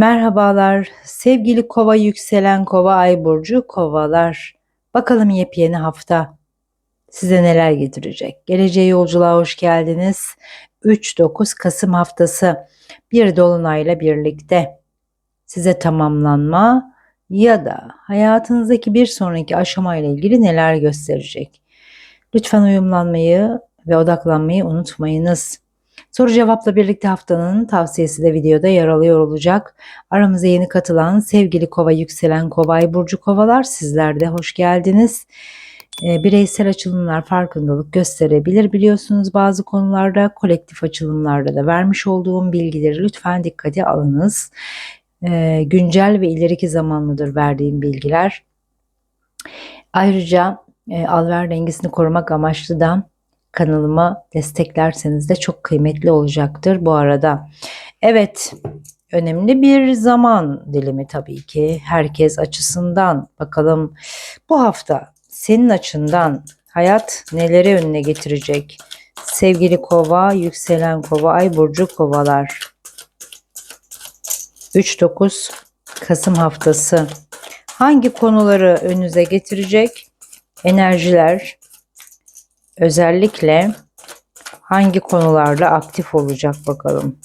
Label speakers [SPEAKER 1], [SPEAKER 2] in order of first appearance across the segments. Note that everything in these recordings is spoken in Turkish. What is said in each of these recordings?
[SPEAKER 1] Merhabalar sevgili kova yükselen kova ay burcu kovalar. Bakalım yepyeni hafta size neler getirecek. Geleceğe yolculuğa hoş geldiniz. 3-9 Kasım haftası bir dolunayla birlikte size tamamlanma ya da hayatınızdaki bir sonraki aşamayla ilgili neler gösterecek. Lütfen uyumlanmayı ve odaklanmayı unutmayınız. Soru cevapla birlikte haftanın tavsiyesi de videoda yer alıyor olacak. Aramıza yeni katılan sevgili kova yükselen kovay burcu kovalar sizler de hoş geldiniz. E, bireysel açılımlar farkındalık gösterebilir biliyorsunuz bazı konularda kolektif açılımlarda da vermiş olduğum bilgileri lütfen dikkate alınız. E, güncel ve ileriki zamanlıdır verdiğim bilgiler. Ayrıca e, alver dengesini korumak amaçlı da kanalıma desteklerseniz de çok kıymetli olacaktır bu arada. Evet, önemli bir zaman dilimi tabii ki herkes açısından. Bakalım bu hafta senin açından hayat neleri önüne getirecek? Sevgili kova, yükselen kova, ay burcu kovalar. 3-9 Kasım haftası hangi konuları önünüze getirecek? Enerjiler, Özellikle hangi konularda aktif olacak bakalım.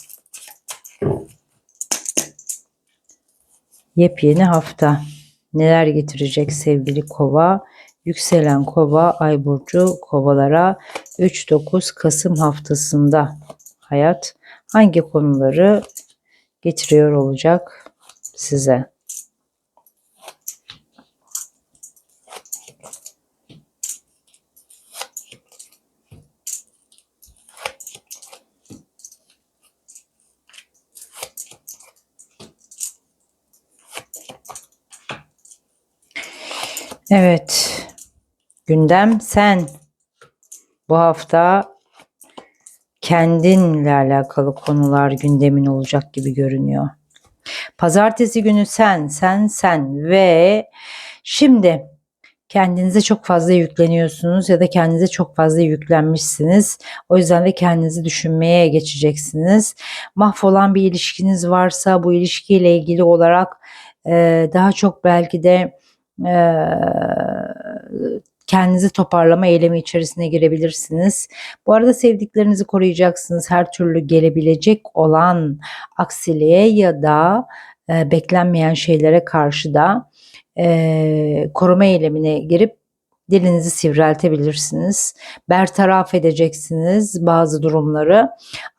[SPEAKER 1] Yepyeni hafta neler getirecek sevgili kova? Yükselen kova, ay burcu kovalara 3-9 Kasım haftasında hayat hangi konuları getiriyor olacak size? Evet. Gündem sen. Bu hafta kendinle alakalı konular gündemin olacak gibi görünüyor. Pazartesi günü sen, sen, sen ve şimdi kendinize çok fazla yükleniyorsunuz ya da kendinize çok fazla yüklenmişsiniz. O yüzden de kendinizi düşünmeye geçeceksiniz. Mahvolan bir ilişkiniz varsa bu ilişkiyle ilgili olarak e, daha çok belki de kendinizi toparlama eylemi içerisine girebilirsiniz. Bu arada sevdiklerinizi koruyacaksınız. Her türlü gelebilecek olan aksiliğe ya da e, beklenmeyen şeylere karşı da e, koruma eylemine girip dilinizi sivriltebilirsiniz. Bertaraf edeceksiniz bazı durumları.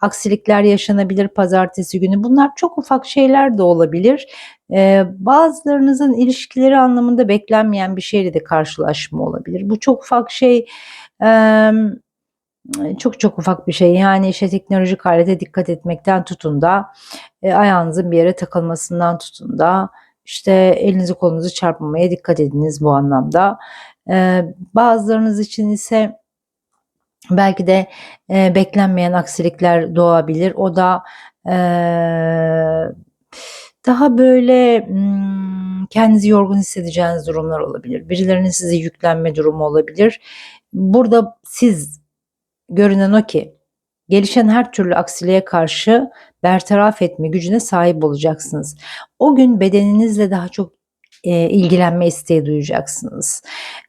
[SPEAKER 1] Aksilikler yaşanabilir pazartesi günü. Bunlar çok ufak şeyler de olabilir. Ee, bazılarınızın ilişkileri anlamında beklenmeyen bir şeyle de karşılaşma olabilir. Bu çok ufak şey çok çok ufak bir şey. Yani işte teknolojik alete dikkat etmekten tutun da e, ayağınızın bir yere takılmasından tutun da işte elinizi kolunuzu çarpmamaya dikkat ediniz bu anlamda. E, bazılarınız için ise belki de e, beklenmeyen aksilikler doğabilir. O da daha böyle hmm, kendinizi yorgun hissedeceğiniz durumlar olabilir. Birilerinin size yüklenme durumu olabilir. Burada siz görünen o ki gelişen her türlü aksiliğe karşı bertaraf etme gücüne sahip olacaksınız. O gün bedeninizle daha çok e, ilgilenme isteği duyacaksınız.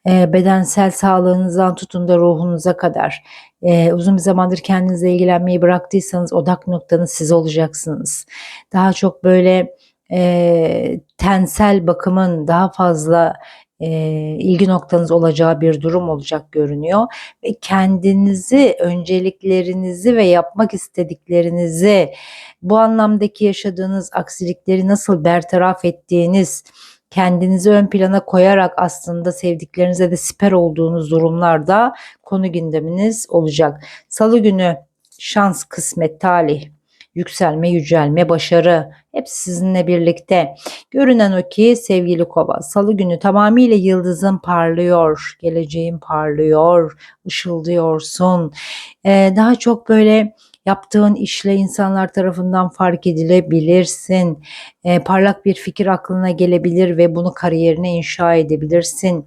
[SPEAKER 1] E, bedensel sağlığınızdan tutun da ruhunuza kadar e, uzun bir zamandır kendinizle ilgilenmeyi bıraktıysanız odak noktanız siz olacaksınız. Daha çok böyle e, tensel bakımın daha fazla e, ilgi noktanız olacağı bir durum olacak görünüyor ve kendinizi, önceliklerinizi ve yapmak istediklerinizi bu anlamdaki yaşadığınız aksilikleri nasıl bertaraf ettiğiniz kendinizi ön plana koyarak aslında sevdiklerinize de siper olduğunuz durumlarda konu gündeminiz olacak. Salı günü şans, kısmet, talih, yükselme, yücelme, başarı hepsi sizinle birlikte. Görünen o ki sevgili kova salı günü tamamıyla yıldızın parlıyor, geleceğin parlıyor, ışıldıyorsun. Ee, daha çok böyle yaptığın işle insanlar tarafından fark edilebilirsin. E, parlak bir fikir aklına gelebilir ve bunu kariyerine inşa edebilirsin.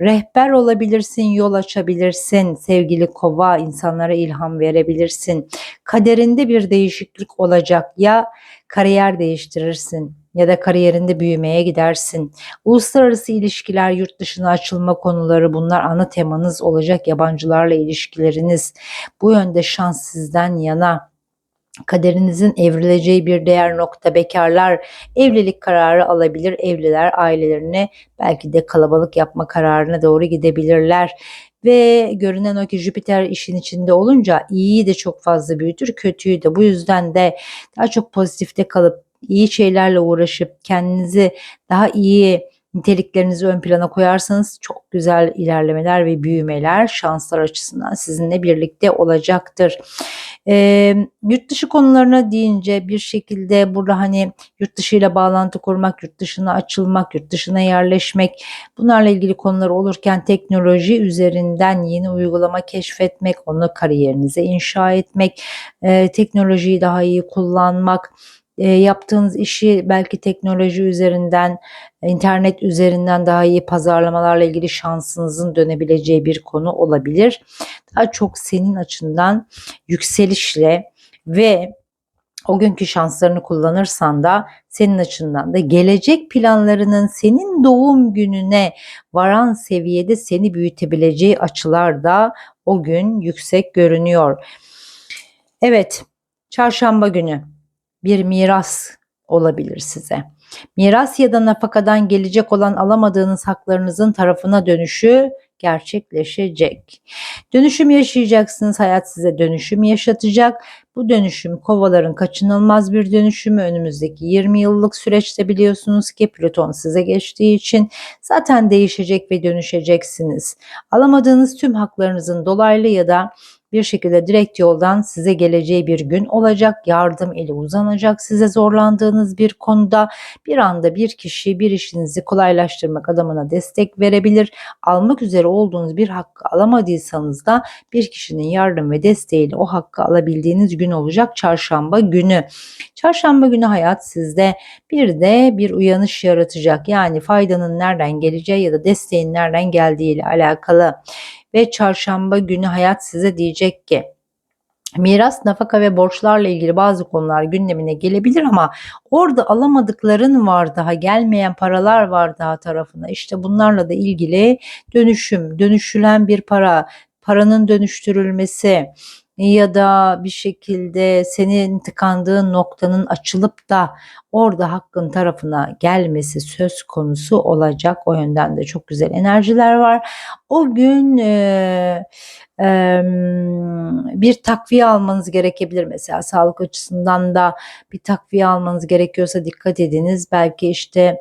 [SPEAKER 1] Rehber olabilirsin, yol açabilirsin. Sevgili kova insanlara ilham verebilirsin. Kaderinde bir değişiklik olacak ya kariyer değiştirirsin ya da kariyerinde büyümeye gidersin. Uluslararası ilişkiler, yurt dışına açılma konuları bunlar ana temanız olacak. Yabancılarla ilişkileriniz bu yönde şans sizden yana kaderinizin evrileceği bir değer nokta bekarlar evlilik kararı alabilir. Evliler ailelerini belki de kalabalık yapma kararına doğru gidebilirler. Ve görünen o ki Jüpiter işin içinde olunca iyiyi de çok fazla büyütür, kötüyü de. Bu yüzden de daha çok pozitifte kalıp iyi şeylerle uğraşıp kendinizi daha iyi niteliklerinizi ön plana koyarsanız çok güzel ilerlemeler ve büyümeler şanslar açısından sizinle birlikte olacaktır. E, yurt dışı konularına deyince bir şekilde burada hani yurt dışıyla bağlantı kurmak, yurt dışına açılmak, yurt dışına yerleşmek bunlarla ilgili konular olurken teknoloji üzerinden yeni uygulama keşfetmek, onu kariyerinize inşa etmek, e, teknolojiyi daha iyi kullanmak, e, yaptığınız işi belki teknoloji üzerinden, internet üzerinden daha iyi pazarlamalarla ilgili şansınızın dönebileceği bir konu olabilir. Daha çok senin açından yükselişle ve o günkü şanslarını kullanırsan da senin açından da gelecek planlarının senin doğum gününe varan seviyede seni büyütebileceği açılar da o gün yüksek görünüyor. Evet, çarşamba günü bir miras olabilir size. Miras ya da nafakadan gelecek olan alamadığınız haklarınızın tarafına dönüşü gerçekleşecek. Dönüşüm yaşayacaksınız. Hayat size dönüşüm yaşatacak. Bu dönüşüm kovaların kaçınılmaz bir dönüşümü önümüzdeki 20 yıllık süreçte biliyorsunuz ki Plüton size geçtiği için zaten değişecek ve dönüşeceksiniz. Alamadığınız tüm haklarınızın dolaylı ya da bir şekilde direkt yoldan size geleceği bir gün olacak. Yardım eli uzanacak size zorlandığınız bir konuda. Bir anda bir kişi bir işinizi kolaylaştırmak adamına destek verebilir. Almak üzere olduğunuz bir hakkı alamadıysanız da bir kişinin yardım ve desteğiyle o hakkı alabildiğiniz gün olacak çarşamba günü. Çarşamba günü hayat sizde bir de bir uyanış yaratacak. Yani faydanın nereden geleceği ya da desteğin nereden geldiği ile alakalı ve çarşamba günü hayat size diyecek ki Miras, nafaka ve borçlarla ilgili bazı konular gündemine gelebilir ama orada alamadıkların var daha, gelmeyen paralar var daha tarafına. İşte bunlarla da ilgili dönüşüm, dönüşülen bir para, paranın dönüştürülmesi, ya da bir şekilde senin tıkandığın noktanın açılıp da orada hakkın tarafına gelmesi söz konusu olacak. O yönden de çok güzel enerjiler var. O gün e, e, bir takviye almanız gerekebilir. Mesela sağlık açısından da bir takviye almanız gerekiyorsa dikkat ediniz. Belki işte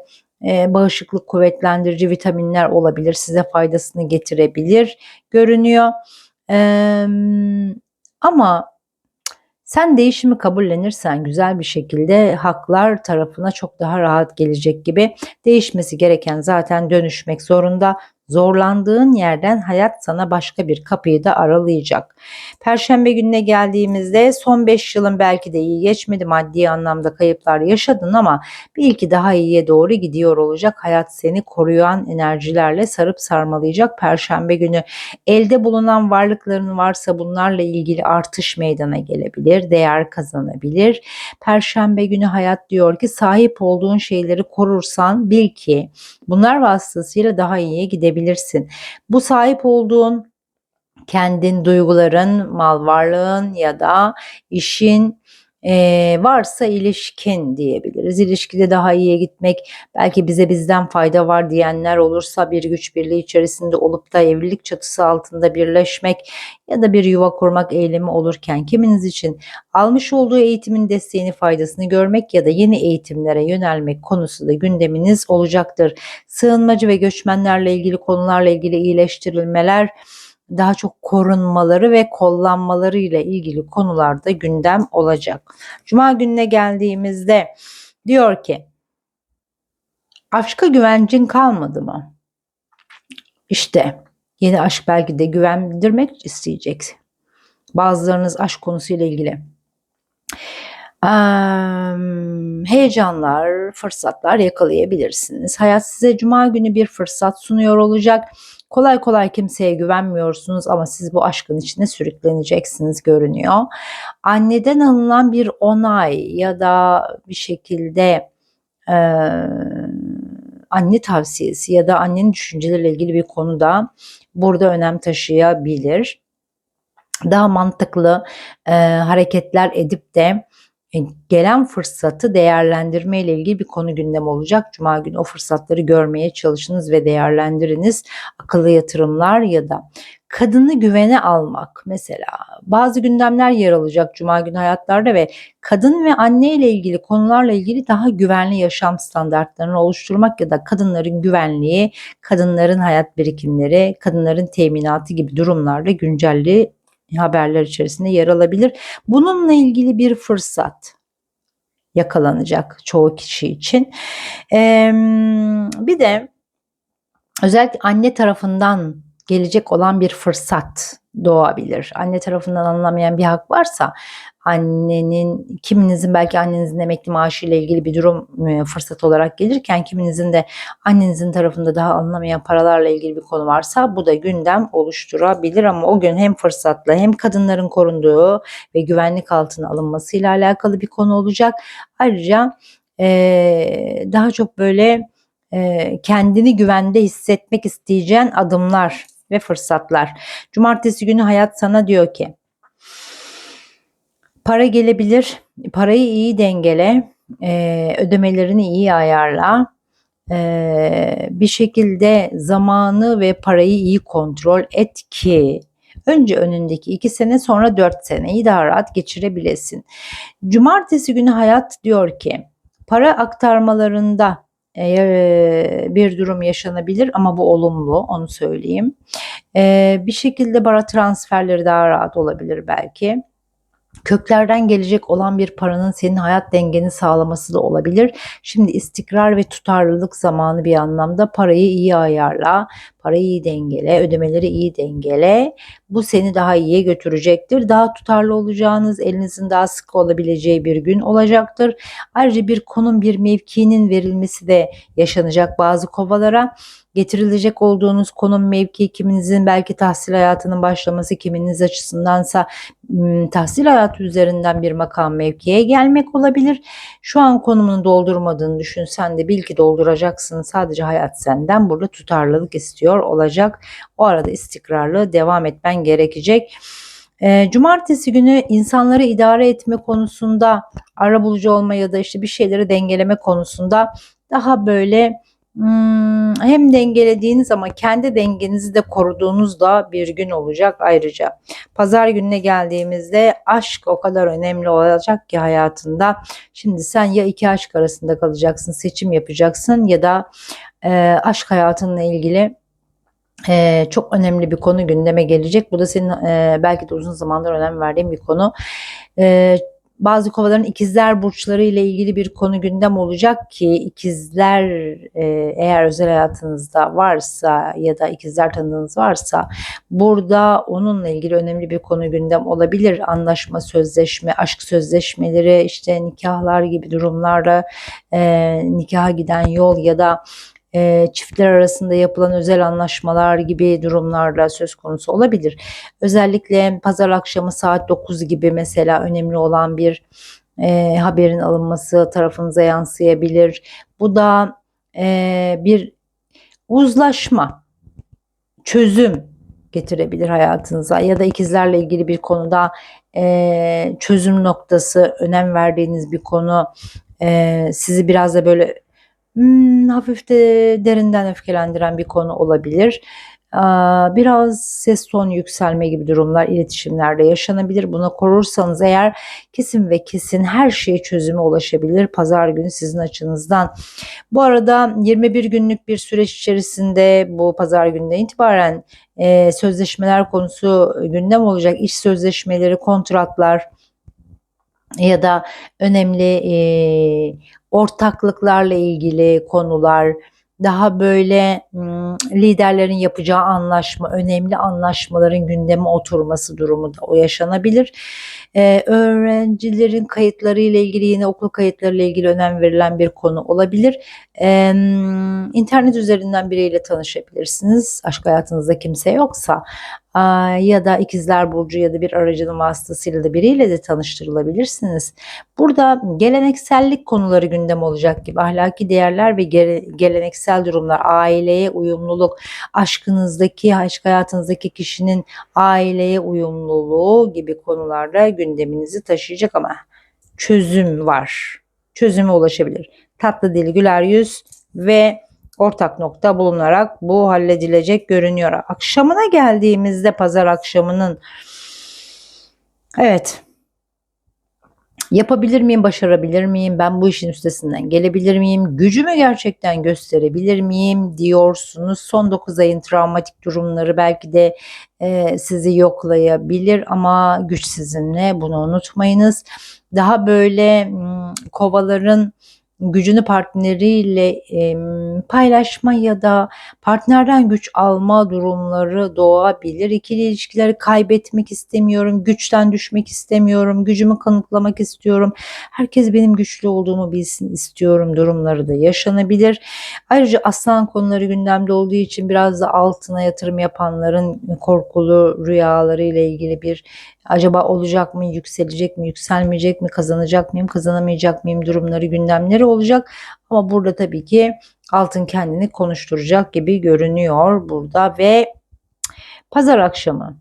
[SPEAKER 1] e, bağışıklık kuvvetlendirici vitaminler olabilir. Size faydasını getirebilir görünüyor. Eee ama sen değişimi kabullenirsen güzel bir şekilde haklar tarafına çok daha rahat gelecek gibi değişmesi gereken zaten dönüşmek zorunda Zorlandığın yerden hayat sana başka bir kapıyı da aralayacak. Perşembe gününe geldiğimizde son 5 yılın belki de iyi geçmedi. Maddi anlamda kayıplar yaşadın ama belki daha iyiye doğru gidiyor olacak. Hayat seni koruyan enerjilerle sarıp sarmalayacak. Perşembe günü elde bulunan varlıkların varsa bunlarla ilgili artış meydana gelebilir. Değer kazanabilir. Perşembe günü hayat diyor ki sahip olduğun şeyleri korursan bil ki bunlar vasıtasıyla daha iyiye gidebilir görebilirsin. Bu sahip olduğun kendin duyguların, mal varlığın ya da işin e, varsa ilişkin diyebiliriz. İlişkide daha iyiye gitmek, belki bize bizden fayda var diyenler olursa bir güç birliği içerisinde olup da evlilik çatısı altında birleşmek ya da bir yuva kurmak eylemi olurken kiminiz için almış olduğu eğitimin desteğini faydasını görmek ya da yeni eğitimlere yönelmek konusu da gündeminiz olacaktır. Sığınmacı ve göçmenlerle ilgili konularla ilgili iyileştirilmeler daha çok korunmaları ve kollanmaları ile ilgili konularda gündem olacak. Cuma gününe geldiğimizde diyor ki aşka güvencin kalmadı mı? İşte yeni aşk belki de güvendirmek isteyecek. Bazılarınız aşk konusuyla ilgili heyecanlar, fırsatlar yakalayabilirsiniz. Hayat size cuma günü bir fırsat sunuyor olacak. Kolay kolay kimseye güvenmiyorsunuz ama siz bu aşkın içine sürükleneceksiniz görünüyor. Anneden alınan bir onay ya da bir şekilde e, anne tavsiyesi ya da annenin düşünceleriyle ilgili bir konuda burada önem taşıyabilir. Daha mantıklı e, hareketler edip de gelen fırsatı değerlendirme ile ilgili bir konu gündem olacak. Cuma günü o fırsatları görmeye çalışınız ve değerlendiriniz. Akıllı yatırımlar ya da kadını güvene almak mesela bazı gündemler yer alacak cuma günü hayatlarda ve kadın ve anne ile ilgili konularla ilgili daha güvenli yaşam standartlarını oluşturmak ya da kadınların güvenliği, kadınların hayat birikimleri, kadınların teminatı gibi durumlarda güncelli haberler içerisinde yer alabilir. Bununla ilgili bir fırsat yakalanacak çoğu kişi için. Ee, bir de özellikle anne tarafından gelecek olan bir fırsat doğabilir. Anne tarafından anlamayan bir hak varsa annenin kiminizin belki annenizin emekli maaşı ile ilgili bir durum e, fırsat olarak gelirken kiminizin de annenizin tarafında daha anlamayan paralarla ilgili bir konu varsa bu da gündem oluşturabilir ama o gün hem fırsatla hem kadınların korunduğu ve güvenlik altına alınmasıyla alakalı bir konu olacak. Ayrıca ee, daha çok böyle e, kendini güvende hissetmek isteyeceğin adımlar ve fırsatlar. Cumartesi günü hayat sana diyor ki para gelebilir, parayı iyi dengele, e, ödemelerini iyi ayarla, e, bir şekilde zamanı ve parayı iyi kontrol et ki önce önündeki iki sene sonra dört seneyi daha rahat geçirebilesin. Cumartesi günü hayat diyor ki para aktarmalarında bir durum yaşanabilir ama bu olumlu onu söyleyeyim. Bir şekilde para transferleri daha rahat olabilir belki köklerden gelecek olan bir paranın senin hayat dengeni sağlaması da olabilir. Şimdi istikrar ve tutarlılık zamanı bir anlamda parayı iyi ayarla, parayı iyi dengele, ödemeleri iyi dengele. Bu seni daha iyiye götürecektir. Daha tutarlı olacağınız, elinizin daha sık olabileceği bir gün olacaktır. Ayrıca bir konum, bir mevkinin verilmesi de yaşanacak bazı kovalara getirilecek olduğunuz konum mevki kiminizin belki tahsil hayatının başlaması kiminiz açısındansa tahsil hayatı üzerinden bir makam mevkiye gelmek olabilir. Şu an konumunu doldurmadığını düşünsen de bil ki dolduracaksın. Sadece hayat senden burada tutarlılık istiyor olacak. O arada istikrarlı devam etmen gerekecek. Cumartesi günü insanları idare etme konusunda arabulucu olma ya da işte bir şeyleri dengeleme konusunda daha böyle Hmm, hem dengelediğiniz ama kendi dengenizi de koruduğunuz da bir gün olacak ayrıca. Pazar gününe geldiğimizde aşk o kadar önemli olacak ki hayatında. Şimdi sen ya iki aşk arasında kalacaksın, seçim yapacaksın ya da e, aşk hayatınla ilgili ee, çok önemli bir konu gündeme gelecek. Bu da senin e, belki de uzun zamandır önem verdiğin bir konu. Ee, bazı kovaların ikizler burçları ile ilgili bir konu gündem olacak ki ikizler e, eğer özel hayatınızda varsa ya da ikizler tanıdığınız varsa burada onunla ilgili önemli bir konu gündem olabilir. Anlaşma, sözleşme, aşk sözleşmeleri, işte nikahlar gibi durumlarda e, nikaha giden yol ya da e, çiftler arasında yapılan özel anlaşmalar gibi durumlarla söz konusu olabilir. Özellikle pazar akşamı saat 9 gibi mesela önemli olan bir e, haberin alınması tarafınıza yansıyabilir. Bu da e, bir uzlaşma, çözüm getirebilir hayatınıza ya da ikizlerle ilgili bir konuda e, çözüm noktası önem verdiğiniz bir konu e, sizi biraz da böyle hmm, hafif de derinden öfkelendiren bir konu olabilir. Biraz ses ton yükselme gibi durumlar iletişimlerde yaşanabilir. Buna korursanız eğer kesin ve kesin her şeye çözüme ulaşabilir pazar günü sizin açınızdan. Bu arada 21 günlük bir süreç içerisinde bu pazar gününden itibaren e, sözleşmeler konusu gündem olacak. İş sözleşmeleri, kontratlar, ya da önemli e, ortaklıklarla ilgili konular, daha böyle liderlerin yapacağı anlaşma, önemli anlaşmaların gündeme oturması durumu da o yaşanabilir. Öğrencilerin kayıtları ile ilgili yine okul kayıtları ile ilgili önem verilen bir konu olabilir. Ee, internet üzerinden biriyle tanışabilirsiniz. Aşk hayatınızda kimse yoksa ya da ikizler burcu ya da bir aracının vasıtasıyla da biriyle de tanıştırılabilirsiniz. Burada geleneksellik konuları gündem olacak gibi ahlaki değerler ve gele- geleneksel durumlar, aileye uyumluluk, aşkınızdaki, aşk hayatınızdaki kişinin aileye uyumluluğu gibi konularda gündeminizi taşıyacak ama çözüm var. Çözüme ulaşabilir. Tatlı dil, güler yüz ve ortak nokta bulunarak bu halledilecek görünüyor. Akşamına geldiğimizde pazar akşamının evet yapabilir miyim, başarabilir miyim, ben bu işin üstesinden gelebilir miyim, gücümü gerçekten gösterebilir miyim diyorsunuz. Son 9 ayın travmatik durumları belki de e, sizi yoklayabilir ama güç sizinle bunu unutmayınız. Daha böyle kovaların gücünü partneriyle e, paylaşma ya da partnerden güç alma durumları doğabilir. İkili ilişkileri kaybetmek istemiyorum, güçten düşmek istemiyorum, gücümü kanıtlamak istiyorum. Herkes benim güçlü olduğumu bilsin istiyorum durumları da yaşanabilir. Ayrıca aslan konuları gündemde olduğu için biraz da altına yatırım yapanların korkulu rüyaları ile ilgili bir acaba olacak mı, yükselecek mi, yükselmeyecek mi, kazanacak mıyım, kazanamayacak mıyım durumları, gündemleri olacak. Ama burada tabii ki altın kendini konuşturacak gibi görünüyor burada ve pazar akşamı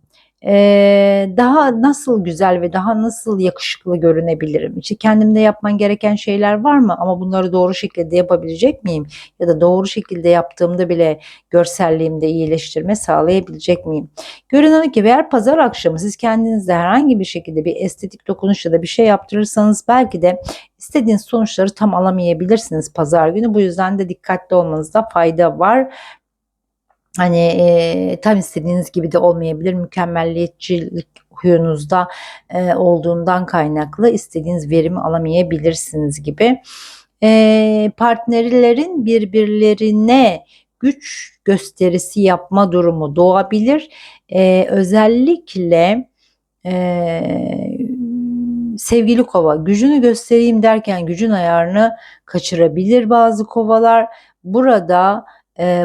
[SPEAKER 1] ee, daha nasıl güzel ve daha nasıl yakışıklı görünebilirim? İşte kendimde yapman gereken şeyler var mı? Ama bunları doğru şekilde yapabilecek miyim? Ya da doğru şekilde yaptığımda bile görselliğimde iyileştirme sağlayabilecek miyim? Görünen ki eğer pazar akşamı siz kendinizde herhangi bir şekilde bir estetik dokunuş ya da bir şey yaptırırsanız belki de istediğiniz sonuçları tam alamayabilirsiniz pazar günü. Bu yüzden de dikkatli olmanızda fayda var. Hani e, tam istediğiniz gibi de olmayabilir. Mükemmelliyetçilik huyunuzda e, olduğundan kaynaklı istediğiniz verimi alamayabilirsiniz gibi. E, partnerlerin birbirlerine güç gösterisi yapma durumu doğabilir. E, özellikle e, sevgili kova gücünü göstereyim derken gücün ayarını kaçırabilir bazı kovalar. Burada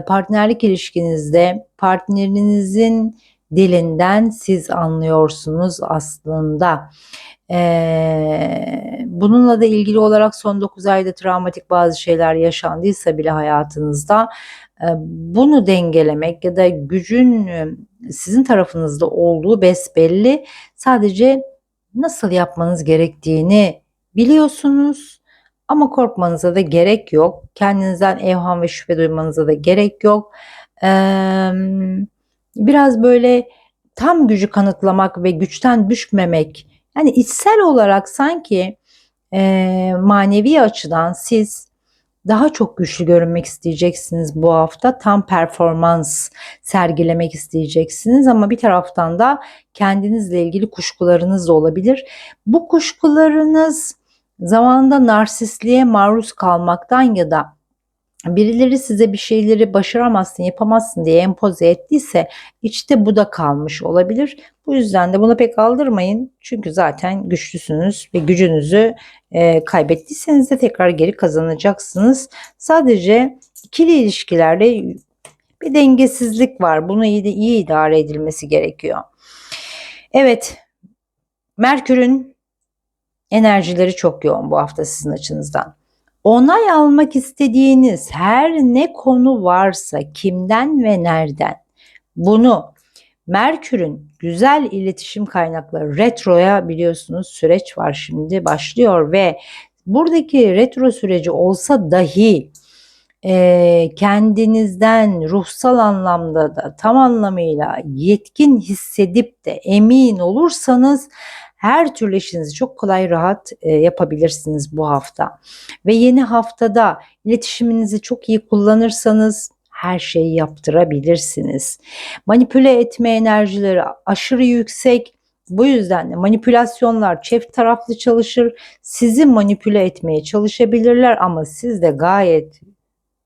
[SPEAKER 1] partnerlik ilişkinizde partnerinizin dilinden siz anlıyorsunuz aslında. Ee, bununla da ilgili olarak son 9 ayda travmatik bazı şeyler yaşandıysa bile hayatınızda e, bunu dengelemek ya da gücün e, sizin tarafınızda olduğu besbelli. Sadece nasıl yapmanız gerektiğini biliyorsunuz ama korkmanıza da gerek yok. Kendinizden evham ve şüphe duymanıza da gerek yok. Ee, biraz böyle tam gücü kanıtlamak ve güçten düşmemek. Yani içsel olarak sanki e, manevi açıdan siz daha çok güçlü görünmek isteyeceksiniz bu hafta. Tam performans sergilemek isteyeceksiniz ama bir taraftan da kendinizle ilgili kuşkularınız da olabilir. Bu kuşkularınız zamanında narsistliğe maruz kalmaktan ya da birileri size bir şeyleri başaramazsın, yapamazsın diye empoze ettiyse içte bu da kalmış olabilir. Bu yüzden de buna pek aldırmayın. Çünkü zaten güçlüsünüz ve gücünüzü e, kaybettiyseniz de tekrar geri kazanacaksınız. Sadece ikili ilişkilerde bir dengesizlik var. Bunu iyi, iyi idare edilmesi gerekiyor. Evet, Merkür'ün enerjileri çok yoğun bu hafta sizin açınızdan. Onay almak istediğiniz her ne konu varsa kimden ve nereden bunu Merkür'ün güzel iletişim kaynakları retroya biliyorsunuz süreç var şimdi başlıyor ve buradaki retro süreci olsa dahi e, kendinizden ruhsal anlamda da tam anlamıyla yetkin hissedip de emin olursanız her türlü işinizi çok kolay rahat e, yapabilirsiniz bu hafta. Ve yeni haftada iletişiminizi çok iyi kullanırsanız her şeyi yaptırabilirsiniz. Manipüle etme enerjileri aşırı yüksek. Bu yüzden de manipülasyonlar çift taraflı çalışır. Sizi manipüle etmeye çalışabilirler ama siz de gayet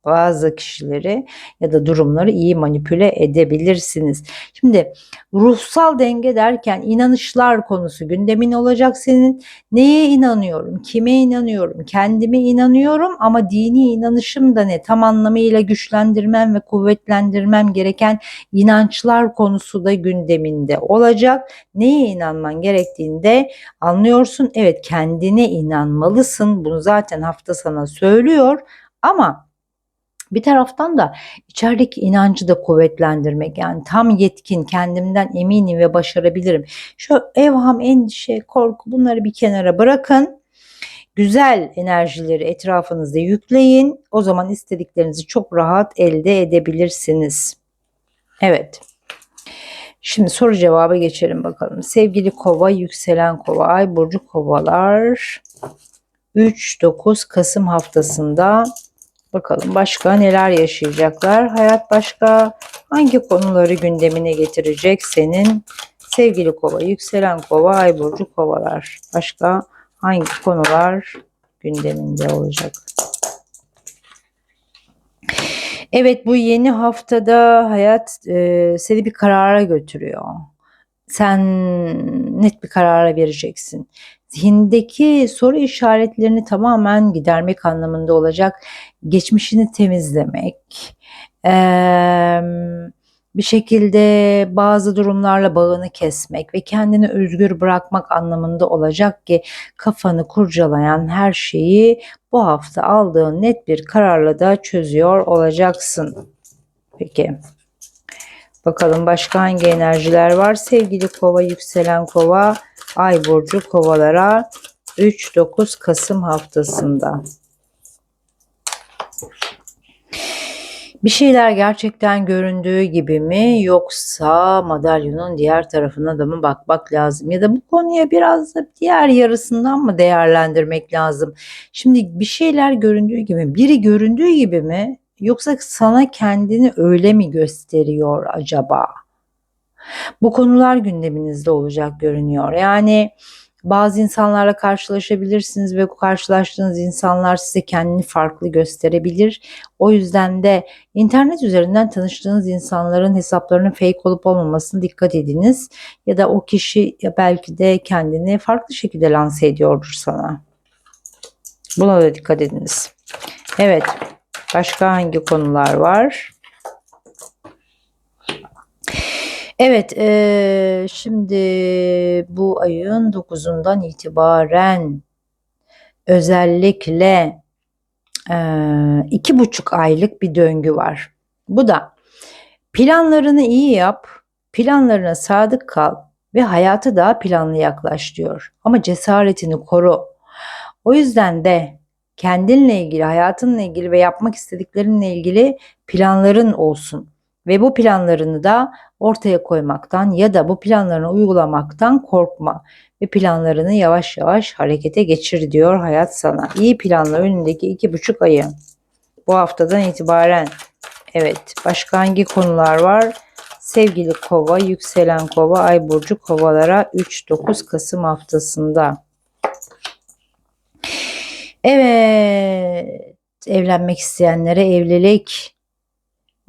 [SPEAKER 1] bazı kişileri ya da durumları iyi manipüle edebilirsiniz. Şimdi ruhsal denge derken inanışlar konusu gündemin olacak senin. Neye inanıyorum? Kime inanıyorum? Kendime inanıyorum ama dini inanışım da ne? Tam anlamıyla güçlendirmem ve kuvvetlendirmem gereken inançlar konusu da gündeminde olacak. Neye inanman gerektiğinde anlıyorsun. Evet kendine inanmalısın. Bunu zaten hafta sana söylüyor ama bir taraftan da içerideki inancı da kuvvetlendirmek yani tam yetkin kendimden eminim ve başarabilirim. Şu evham, endişe, korku bunları bir kenara bırakın. Güzel enerjileri etrafınızda yükleyin. O zaman istediklerinizi çok rahat elde edebilirsiniz. Evet. Şimdi soru cevaba geçelim bakalım. Sevgili kova, yükselen kova, ay burcu kovalar 3-9 Kasım haftasında bakalım başka neler yaşayacaklar? Hayat başka hangi konuları gündemine getirecek senin sevgili kova, yükselen kova, ay burcu kovalar? Başka hangi konular gündeminde olacak? Evet bu yeni haftada hayat e, seni bir karara götürüyor. Sen net bir karara vereceksin. Zihindeki soru işaretlerini tamamen gidermek anlamında olacak. Geçmişini temizlemek, eee, bir şekilde bazı durumlarla bağını kesmek ve kendini özgür bırakmak anlamında olacak ki kafanı kurcalayan her şeyi bu hafta aldığın net bir kararla da çözüyor olacaksın. Peki. Bakalım başka hangi enerjiler var? Sevgili kova, yükselen kova, ay burcu kovalara 3-9 Kasım haftasında. Bir şeyler gerçekten göründüğü gibi mi yoksa madalyonun diğer tarafına da mı bakmak lazım ya da bu konuya biraz da diğer yarısından mı değerlendirmek lazım? Şimdi bir şeyler göründüğü gibi biri göründüğü gibi mi yoksa sana kendini öyle mi gösteriyor acaba? Bu konular gündeminizde olacak görünüyor. Yani bazı insanlarla karşılaşabilirsiniz ve bu karşılaştığınız insanlar size kendini farklı gösterebilir. O yüzden de internet üzerinden tanıştığınız insanların hesaplarının fake olup olmamasına dikkat ediniz. Ya da o kişi belki de kendini farklı şekilde lanse ediyordur sana. Buna da dikkat ediniz. Evet. Başka hangi konular var? Evet, eee, şimdi bu ayın 9'undan itibaren özellikle eee, iki buçuk aylık bir döngü var. Bu da planlarını iyi yap, planlarına sadık kal ve hayata daha planlı yaklaş diyor. Ama cesaretini koru. O yüzden de kendinle ilgili, hayatınla ilgili ve yapmak istediklerinle ilgili planların olsun. Ve bu planlarını da ortaya koymaktan ya da bu planlarını uygulamaktan korkma ve planlarını yavaş yavaş harekete geçir diyor hayat sana. İyi planla önündeki iki buçuk ayı bu haftadan itibaren. Evet başka hangi konular var? Sevgili kova, yükselen kova, ay burcu kovalara 3-9 Kasım haftasında. Evet evlenmek isteyenlere evlilik,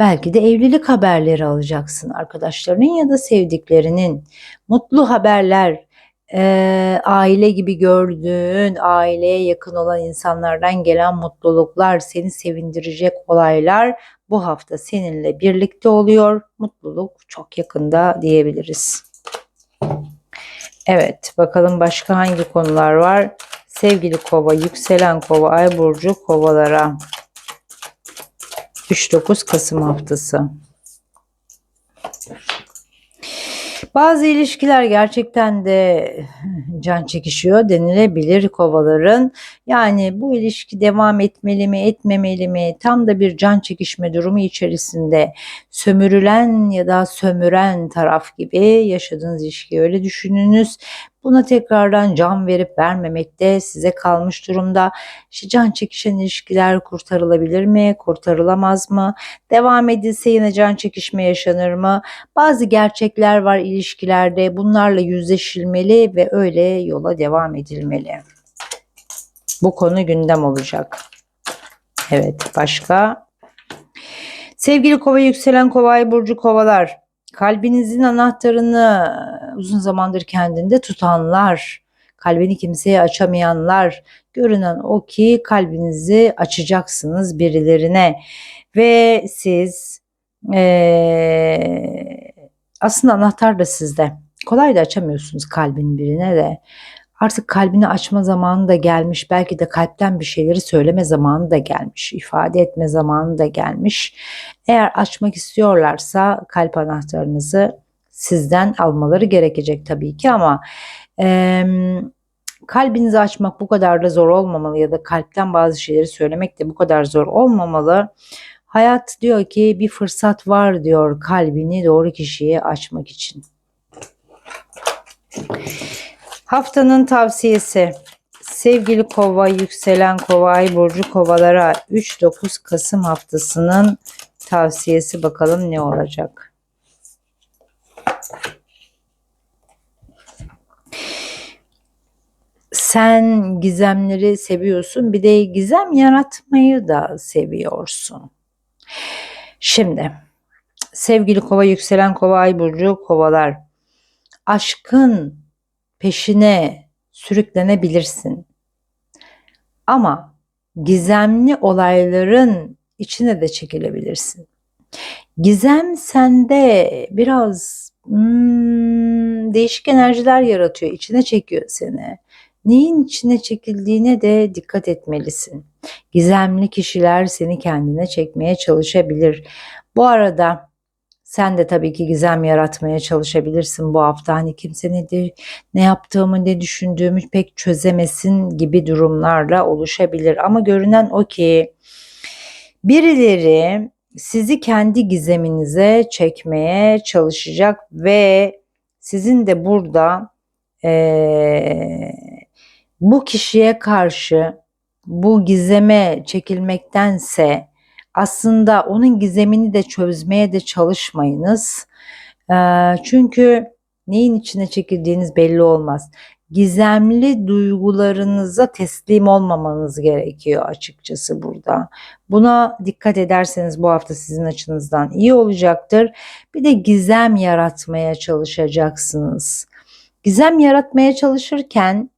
[SPEAKER 1] Belki de evlilik haberleri alacaksın arkadaşlarının ya da sevdiklerinin. Mutlu haberler, e, aile gibi gördüğün, aileye yakın olan insanlardan gelen mutluluklar, seni sevindirecek olaylar bu hafta seninle birlikte oluyor. Mutluluk çok yakında diyebiliriz. Evet, bakalım başka hangi konular var? Sevgili kova, yükselen kova, ay burcu kovalara. 3-9 Kasım haftası. Bazı ilişkiler gerçekten de can çekişiyor denilebilir kovaların. Yani bu ilişki devam etmeli mi etmemeli mi tam da bir can çekişme durumu içerisinde sömürülen ya da sömüren taraf gibi yaşadığınız ilişkiyi öyle düşününüz. Buna tekrardan can verip vermemek de size kalmış durumda. İşte can çekişen ilişkiler kurtarılabilir mi? Kurtarılamaz mı? Devam edilse yine can çekişme yaşanır mı? Bazı gerçekler var ilişkilerde. Bunlarla yüzleşilmeli ve öyle yola devam edilmeli. Bu konu gündem olacak. Evet, başka Sevgili kova yükselen kova ay burcu kovalar. Kalbinizin anahtarını uzun zamandır kendinde tutanlar, kalbini kimseye açamayanlar, görünen o ki kalbinizi açacaksınız birilerine ve siz eee, aslında anahtar da sizde. Kolay da açamıyorsunuz kalbin birine de. Artık kalbini açma zamanı da gelmiş. Belki de kalpten bir şeyleri söyleme zamanı da gelmiş. ifade etme zamanı da gelmiş. Eğer açmak istiyorlarsa kalp anahtarınızı sizden almaları gerekecek tabii ki ama eee, kalbinizi açmak bu kadar da zor olmamalı ya da kalpten bazı şeyleri söylemek de bu kadar zor olmamalı. Hayat diyor ki bir fırsat var diyor kalbini doğru kişiye açmak için. Haftanın tavsiyesi. Sevgili kova, yükselen kova, ay burcu kovalara 3-9 Kasım haftasının tavsiyesi bakalım ne olacak. Sen gizemleri seviyorsun, bir de gizem yaratmayı da seviyorsun. Şimdi sevgili kova, yükselen kova, ay burcu kovalar. Aşkın peşine sürüklenebilirsin. Ama gizemli olayların içine de çekilebilirsin. Gizem sende biraz hmm, değişik enerjiler yaratıyor, içine çekiyor seni. Neyin içine çekildiğine de dikkat etmelisin. Gizemli kişiler seni kendine çekmeye çalışabilir. Bu arada sen de tabii ki gizem yaratmaya çalışabilirsin bu hafta. Hani kimse ne, ne yaptığımı ne düşündüğümü pek çözemesin gibi durumlarla oluşabilir. Ama görünen o ki birileri sizi kendi gizeminize çekmeye çalışacak ve sizin de burada ee, bu kişiye karşı bu gizeme çekilmektense aslında onun gizemini de çözmeye de çalışmayınız. Ee, çünkü neyin içine çekildiğiniz belli olmaz. Gizemli duygularınıza teslim olmamanız gerekiyor açıkçası burada. Buna dikkat ederseniz bu hafta sizin açınızdan iyi olacaktır. Bir de gizem yaratmaya çalışacaksınız. Gizem yaratmaya çalışırken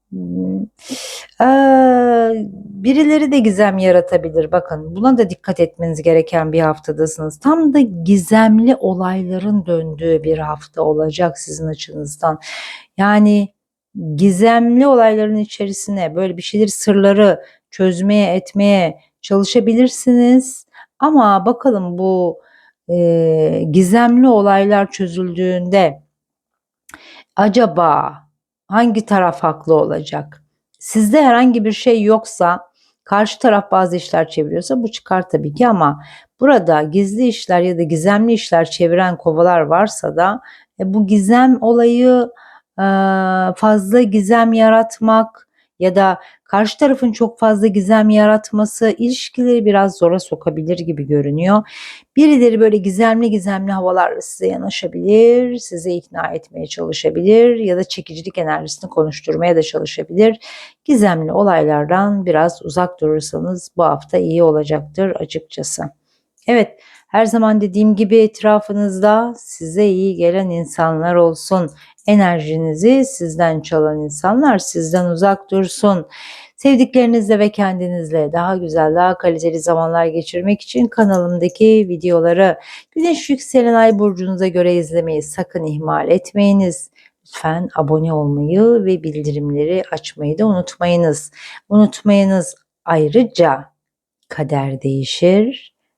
[SPEAKER 1] birileri de gizem yaratabilir. Bakın buna da dikkat etmeniz gereken bir haftadasınız. Tam da gizemli olayların döndüğü bir hafta olacak sizin açınızdan. Yani gizemli olayların içerisine böyle bir şeyleri sırları çözmeye etmeye çalışabilirsiniz. Ama bakalım bu e, gizemli olaylar çözüldüğünde acaba hangi taraf haklı olacak? Sizde herhangi bir şey yoksa karşı taraf bazı işler çeviriyorsa bu çıkar tabii ki ama burada gizli işler ya da gizemli işler çeviren kovalar varsa da e, bu gizem olayı e, fazla gizem yaratmak ya da karşı tarafın çok fazla gizem yaratması ilişkileri biraz zora sokabilir gibi görünüyor. Birileri böyle gizemli gizemli havalarla size yanaşabilir, size ikna etmeye çalışabilir ya da çekicilik enerjisini konuşturmaya da çalışabilir. Gizemli olaylardan biraz uzak durursanız bu hafta iyi olacaktır açıkçası. Evet, her zaman dediğim gibi etrafınızda size iyi gelen insanlar olsun. Enerjinizi sizden çalan insanlar sizden uzak dursun. Sevdiklerinizle ve kendinizle daha güzel, daha kaliteli zamanlar geçirmek için kanalımdaki videoları Güneş yükselen ay burcunuza göre izlemeyi sakın ihmal etmeyiniz. Lütfen abone olmayı ve bildirimleri açmayı da unutmayınız. Unutmayınız ayrıca kader değişir,